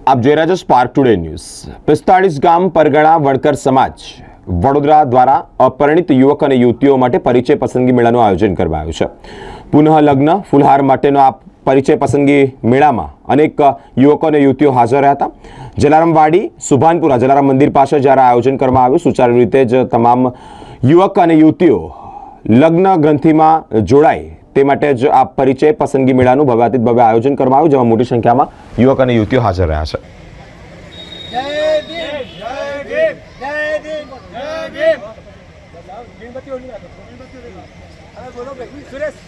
આપ જોઈ રહ્યા છો સ્પાર્ક ટુડે ન્યૂઝ પિસ્તાળીસ ગામ પરગણા, વણકર સમાજ વડોદરા દ્વારા અપરિણિત યુવક અને યુવતીઓ માટે પરિચય પસંદગી મેળાનું આયોજન કરવામાં આવ્યું છે. પુનઃ લગ્ન, ફુલહાર માટેનો આ પરિચય પસંદગી મેળામાં અનેક યુવકો અને યુવતીઓ હાજર રહ્યા હતા. જલારામવાડી, સુભાનપુરા જલારામ મંદિર પાસે જ્યારે આયોજન કરવામાં આવ્યું, સુચારુ રીતે જ તમામ યુવક અને યુવતીઓ લગ્ન ગ્રંથિમાં જોડાય તે માટે જ આ પરિચય પસંદગી મેળાનું ભવ્યાતીત ભવ્ય આયોજન કરવામાં આવ્યું, જેમાં મોટી સંખ્યામાં યુવક અને યુવતીઓ હાજર રહ્યા છે. સુરેશ.